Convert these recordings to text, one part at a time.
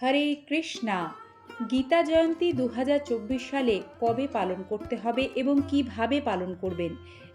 হরে কৃষ্ণা। গীতা জয়ন্তী দু হাজার চব্বিশ সালে কবে পালন করতে হবে এবং কীভাবে পালন করবেন?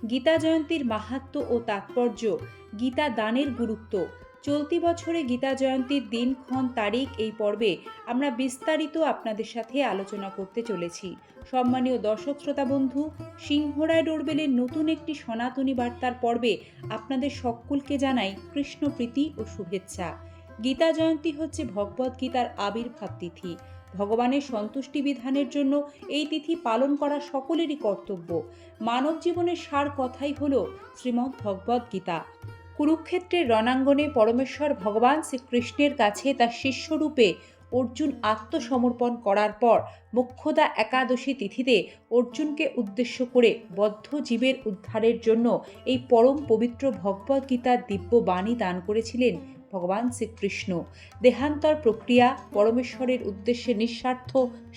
গীতা জয়ন্তীর মাহাত্ম্য ও তাৎপর্য, গীতা দানের গুরুত্ব। চলতি বছরে গীতা জয়ন্তীর দিনক্ষণ তারিখ এই পর্বে আমরা বিস্তারিত আপনাদের সাথে আলোচনা করতে চলেছি। সম্মানীয় দর্শক শ্রোতা বন্ধু সিংহরায় ডোরবেলের নতুন একটি সনাতনী বার্তার পর্বে আপনাদের সকলকে জানাই কৃষ্ণপ্রীতি ও শুভেচ্ছা। গীতা জয়ন্তী হচ্ছে ভগবদ গীতার আবির্ভাব তিথি। ভগবানের সন্তুষ্টি বিধানের জন্য এই তিথি পালন করা সকলেরই কর্তব্য। মানব জীবনের সার কথাই হল শ্রীমদ্ ভগবদ গীতা। কুরুক্ষেত্রের রণাঙ্গনে পরমেশ্বর ভগবান শ্রীকৃষ্ণের কাছে তার শিষ্যরূপে অর্জুন আত্মসমর্পণ করার পর মোক্ষদা একাদশী তিথিতে অর্জুনকে উদ্দেশ্য করে বদ্ধ জীবের উদ্ধারের জন্য এই পরম পবিত্র ভগবদ্গীতার দিব্য বাণী দান করেছিলেন ভগবান শ্রীকৃষ্ণ। দেহান্তর প্রক্রিয়া পরমেশ্বরের উদ্দেশ্যে নিঃস্বার্থ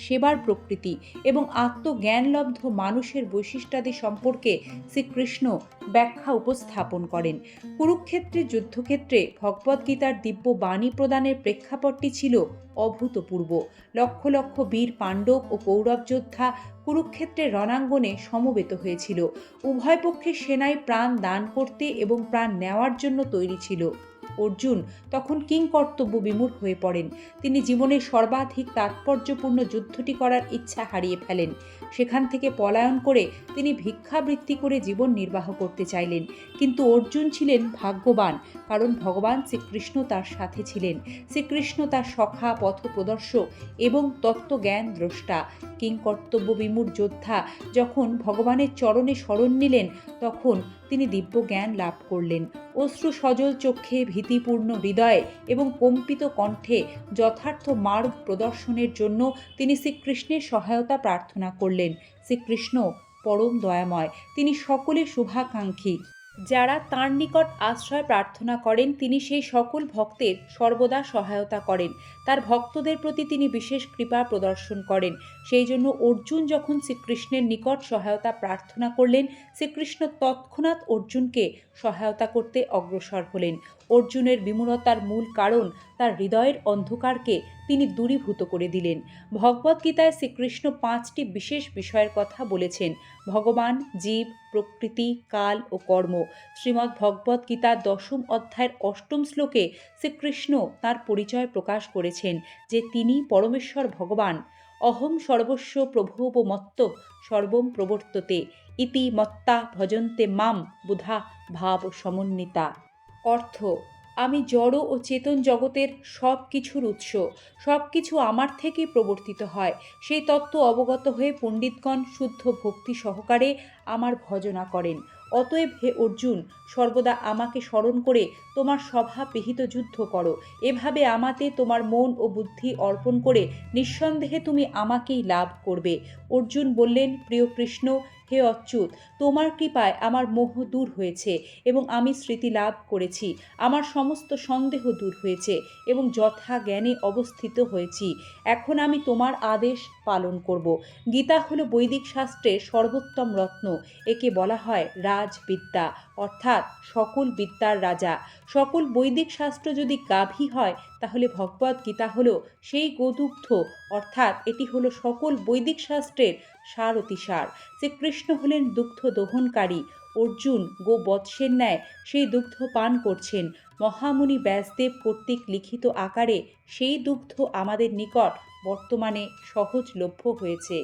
সেবার প্রকৃতি এবং আত্মজ্ঞানলব্ধ মানুষের বৈশিষ্ট্যাদি সম্পর্কে শ্রীকৃষ্ণ ব্যাখ্যা উপস্থাপন করেন। কুরুক্ষেত্রের যুদ্ধক্ষেত্রে ভগবদ্গীতার দিব্য বাণী প্রদানের প্রেক্ষাপটটি ছিল অভূতপূর্ব। লক্ষ লক্ষ বীর পাণ্ডব ও কৌরব যোদ্ধা কুরুক্ষেত্রের রণাঙ্গনে সমবেত হয়েছিল। উভয় পক্ষের সেনায় প্রাণ দান করতে এবং প্রাণ নেওয়ার জন্য তৈরি ছিল। অর্জুন তখন কিং কর্তব্য বিমূঢ় হয়ে পড়েন। তিনি জীবনের সর্বাধিক তাৎপর্যপূর্ণ যুদ্ধটি করার ইচ্ছা হারিয়ে ফেলেন। সেখান থেকে পলায়ন করে তিনি ভিক্ষাবৃত্তি করে জীবন নির্বাহ করতে চাইলেন। কিন্তু অর্জুন ছিলেন ভাগ্যবান, কারণ ভগবান শ্রীকৃষ্ণ তার সাথে ছিলেন। শ্রীকৃষ্ণ তার সখা পথ প্রদর্শক এবং তত্ত্বজ্ঞান দ্রষ্টা। কিং কর্তব্য বিমূঢ় যোদ্ধা যখন ভগবানের চরণে শরণ নিলেন, তখন তিনি দিব্য জ্ঞান লাভ করলেন। অশ্রু সজল চক্ষে ভীতিপূর্ণ হৃদয়ে এবং কম্পিত কণ্ঠে যথার্থ মার্গ প্রদর্শনের জন্য তিনি শ্রীকৃষ্ণের সহায়তা প্রার্থনা করলেন। শ্রীকৃষ্ণ পরম দয়াময়, তিনি সকলে শুভাকাঙ্ক্ষী। যারা তাঁর নিকট আশ্রয় প্রার্থনা করেন, তিনি সেই সকল ভক্তের সর্বদা সহায়তা করেন। তার ভক্তদের প্রতি তিনি বিশেষ কৃপা প্রদর্শন করেন। সেই জন্য অর্জুন যখন শ্রীকৃষ্ণের নিকট সহায়তা প্রার্থনা করলেন, শ্রীকৃষ্ণ তৎক্ষণাৎ অর্জুনকে সহায়তা করতে অগ্রসর হলেন। অর্জুনের বিমূঢ়তার মূল কারণ তার হৃদয়ের অন্ধকারকে তিনি দূরীভূত করে দিলেন। ভগবদ্গীতায় শ্রীকৃষ্ণ পাঁচটি বিশেষ বিষয়ের কথা বলেছেন, ভগবান, জীব, প্রকৃতি, কাল ও কর্ম। শ্রীমদ্ ভগবদ্গীতা দশম অধ্যায়ের অষ্টম শ্লোকে শ্রীকৃষ্ণ তার পরিচয় প্রকাশ করেছেন যে তিনি পরমেশ্বর ভগবান। অহম সর্বস্ব প্রভোপমত্ত সর্বম প্রবর্ততে। ইতি মত্তা ভজন্তে মাম বুধা ভাব সমন্বিতা। অর্থ। আমি জড় ও চেতন জগতের সব কিছুর উৎস সব কিছু আমার থেকেই প্রবর্তিত হয়। সেই তত্ত্ব অবগত হয়ে পণ্ডিতগণ শুদ্ধ ভক্তি সহকারে আমার ভজনা করেন। অতএব হে অর্জুন, সর্বদা আমাকে স্মরণ করে তোমার স্বভাব বিহিত যুদ্ধ করো। এভাবে আমাতে তোমার মন ও বুদ্ধি অর্পণ করে নিঃসন্দেহে তুমি আমাকেই লাভ করবে। অর্জুন বললেন, প্রিয় কৃষ্ণ, হে অচ্যুত, তোমার কৃপায় আমার মোহ দূর হয়েছে এবং আমি স্মৃতি লাভ করেছি। আমার সমস্ত সন্দেহ দূর হয়েছে এবং যথা জ্ঞানে অবস্থিত হয়েছি। এখন আমি তোমার আদেশ পালন করব। গীতা হলো বৈদিক শাস্ত্রের সর্বোত্তম রত্ন। একে বলা হয় রাজবিদ্যা, অর্থাৎ সকল বিদ্যার রাজা। সকল বৈদিক শাস্ত্র যদি গাভী হয়, তাহলে ভগবদ গীতা হলো সেই গোদুগ্ধ, অর্থাৎ এটি হলো সকল বৈদিক শাস্ত্রের সার। অতিসার শ্রীকৃষ্ণ হলেন দুগ্ধ দহনকারী, অর্জুন গো বৎসের ন্যায় সেই দুগ্ধ পান করছেন। মহামুনি ব্যাসদেব কর্তৃক লিখিত আকারে সেই দুগ্ধ আমাদের নিকট বর্তমানে সহজলভ্য হয়েছে।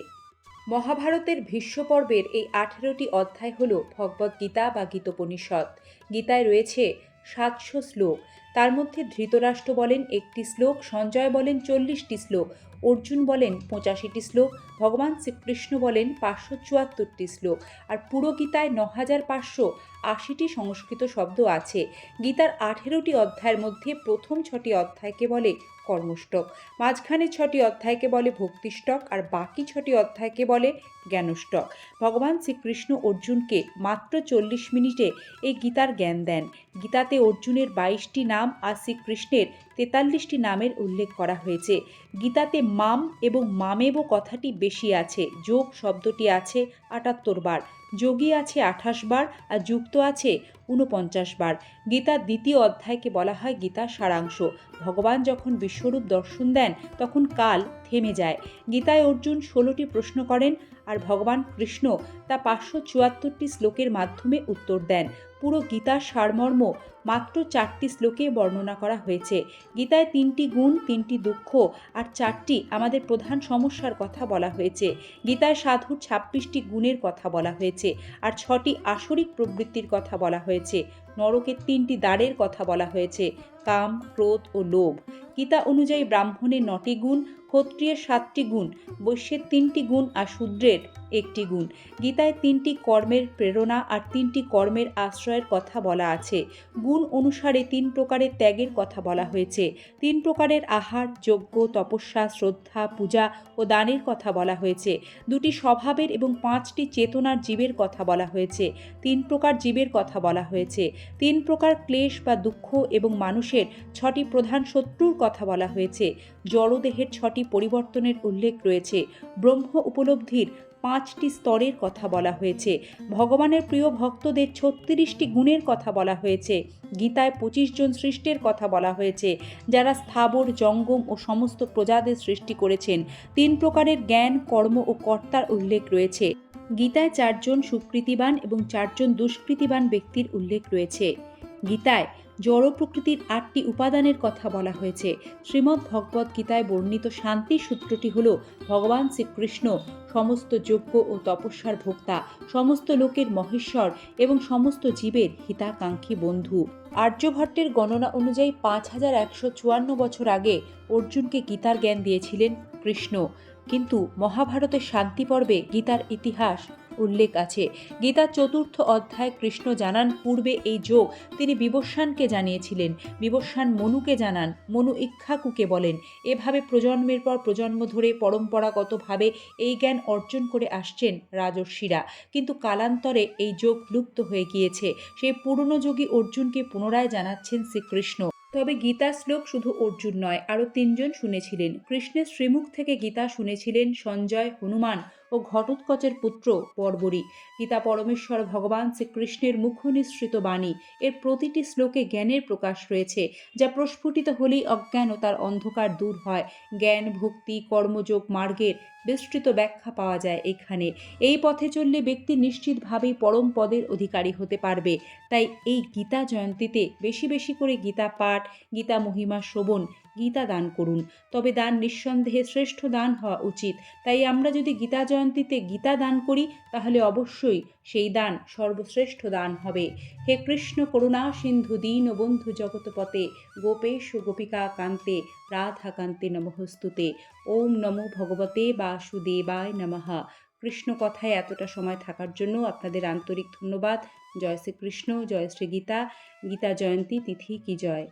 মহাভারতের ভীষ্ম পর্বের এই আঠেরোটি অধ্যায় হল ভগবদ্গীতা বা গীতোপনিষদ। গীতায় রয়েছে সাতশো শ্লোক। তার মধ্যে ধৃতরাষ্ট্র বলেন একটি শ্লোক, সঞ্জয় বলেন চল্লিশটি শ্লোক। অর্জুন বলেন পঁচাশিটি শ্লোক, ভগবান শ্রীকৃষ্ণ বলেন পাঁচশো চুয়াত্তরটি শ্লোক। আর পুরো গীতায় ন হাজার পাঁচশো আশিটি সংস্কৃত শব্দ আছে। গীতার আঠেরোটি অধ্যায়ের মধ্যে প্রথম ছটি অধ্যায়কে বলে কর্মষ্টক। মাঝখানে ছটি অধ্যায়কে বলে ভক্তিষ্টক আর বাকি ছটি অধ্যায়কে বলে জ্ঞানষ্টক। ভগবান শ্রীকৃষ্ণ অর্জুনকে মাত্র চল্লিশ মিনিটে এই গীতার জ্ঞান দেন। গীতাতে অর্জুনের বাইশটি নাম আর শ্রীকৃষ্ণের তেতাল্লিশটি নামের উল্লেখ করা হয়েছে। গীতাতে মাম এবং মামেব কথাটি বেশি আছে, যোগ শব্দটি আছে আটাত্তর বার। যোগী আছে আঠাশ বার আর যুক্ত আছে ঊনপঞ্চাশ বার। গীতার দ্বিতীয় অধ্যায়কে বলা হয় গীতা সারাংশ। ভগবান যখন বিশ্বরূপ দর্শন দেন, তখন কাল থেমে যায়। গীতায় অর্জুন ষোলোটি প্রশ্ন করেন আর ভগবান কৃষ্ণ তা পাঁচশো চুয়াত্তরটি শ্লোকের মাধ্যমে উত্তর দেন। পুরো গীতার সারমর্ম মাত্র চারটি শ্লোকে বর্ণনা করা হয়েছে। গীতায় তিনটি গুণ, তিনটি দুঃখ আর চারটি আমাদের প্রধান সমস্যার কথা বলা হয়েছে। গীতায় সাধুর ছাব্বিশটি গুণের কথা বলা হয়েছে আর ছটি আসরিক প্রবৃত্তির কথা বলা হয়েছে। নরকের তিনটি দ্বারের কথা বলা হয়েছে, কাম, ক্রোধ ও লোভ। গীতা অনুযায়ী ব্রাহ্মণের নটি গুণ, ক্ষত্রিয়ের সাতটি গুণ, বৈশ্যের তিনটি গুণ আর শূদ্রের একটি গুণ। গীতায় তিনটি কর্মের প্রেরণা আর তিনটি কর্মের আশ্রয়ের কথা বলা আছে। গুণ অনুসারে তিন প্রকারের ত্যাগের কথা বলা হয়েছে। তিন প্রকারের আহার, যজ্ঞ, তপস্যা, শ্রদ্ধা, পূজা ও দানের কথা বলা হয়েছে। দুটি স্বভাবের এবং পাঁচটি চেতনার জীবের কথা বলা হয়েছে। তিন প্রকার জীবের কথা বলা হয়েছে। তিন প্রকার ক্লেশ বা দুঃখ এবং মানুষের ছটি প্রধান শত্রুর কথা বলা হয়েছে। জড়দেহের ছটি পরিবর্তনের উল্লেখ রয়েছে। ব্রহ্ম উপলব্ধির পাঁচটি স্তরের কথা বলা হয়েছে। ভগবানের প্রিয় ভক্তদের ছত্রিশটি গুণের কথা বলা হয়েছে। গীতায় পঁচিশ জন সৃষ্টের কথা বলা হয়েছে। যারা স্থাবর, জঙ্গম ও সমস্ত প্রজাদের সৃষ্টি করেছেন, তিন প্রকারের জ্ঞান, কর্ম ও কর্তার উল্লেখ রয়েছে। গীতায় চারজন সুকৃতিবান এবং চারজন দুষ্কৃতিবান ব্যক্তির উল্লেখ রয়েছে। গীতায় জড় প্রকৃতির আটটি উপাদানের কথা বলা হয়েছে। শ্রীমদ্ ভগবদ্ গীতায় বর্ণিত শান্তি সূত্রটি হল ভগবান শ্রীকৃষ্ণ, সমস্ত যজ্ঞ ও তপস্যার ভোক্তা, সমস্ত লোকের মহেশ্বর এবং সমস্ত জীবের হিতাকাঙ্ক্ষী বন্ধু। আর্যভট্টের গণনা অনুযায়ী পাঁচ হাজার একশো চুয়ান্ন বছর আগে অর্জুনকে গীতার জ্ঞান দিয়েছিলেন কৃষ্ণ। কিন্তু মহাভারতের শান্তি পর্বে গীতার ইতিহাস উল্লেখ আছে। গীতার চতুর্থ অধ্যায় কৃষ্ণ জানান, পূর্বে এই যোগ। তিনি বিবস্বানকে জানিয়েছিলেন। বিবস্বান মনুকে জানান, মনু ইক্ষাকুকে বলেন। এভাবে প্রজন্মের পর প্রজন্ম ধরে পরম্পরাগতভাবে এই জ্ঞান অর্জন করে আসছেন রাজর্ষিরা। কিন্তু কালান্তরে এই যোগ লুপ্ত হয়ে গিয়েছে। সেই পুরনো যোগী অর্জুনকে পুনরায় জানাচ্ছেন শ্রীকৃষ্ণ। তবে গীতা শ্লোক শুধু অর্জুন নয়, আরও তিনজন শুনেছিলেন। কৃষ্ণের শ্রীমুখ থেকে গীতা শুনেছিলেন সঞ্জয়, হনুমান। ও ঘটোৎকচের পুত্র বর্বরী গীতা পরমেশ্বর ভগবান শ্রীকৃষ্ণের মুখনিসৃত বাণী। এর প্রতিটি শ্লোকে জ্ঞানের প্রকাশ রয়েছে, যা প্রস্ফুটিত হলেই অজ্ঞান ও তার অন্ধকার দূর হয়। জ্ঞান, ভক্তি, কর্মযোগ, মার্গের বিস্তৃত ব্যাখ্যা পাওয়া যায় এখানে। এই পথে চললে ব্যক্তি নিশ্চিতভাবেই পরম পদের অধিকারী হতে পারবে। তাই এই গীতা জয়ন্তীতে বেশি বেশি করে গীতা পাঠ, গীতা মহিমা শ্রবণ গীতা দান করুন। তবে দান নিঃসন্দেহে শ্রেষ্ঠ দান হওয়া উচিত। তাই আমরা যদি গীতা জয়ন্তীতে গীতা দান করি, তাহলে অবশ্যই সেই দান সর্বশ্রেষ্ঠ দান হবে। হে কৃষ্ণ করুণা সিন্ধু দীন বন্ধু জগৎপতে, গোপেশ গোপিকা কান্তে, রাধা কান্তে নমহস্তুতে ওম নমো ভগবতে বাসুদেবায় নমঃ। কৃষ্ণ কথায় এতটা সময় থাকার জন্য আপনাদের আন্তরিক ধন্যবাদ। জয় শ্রীকৃষ্ণ, জয় শ্রী গীতা গীতা জয়ন্তী, তিথি কি জয়?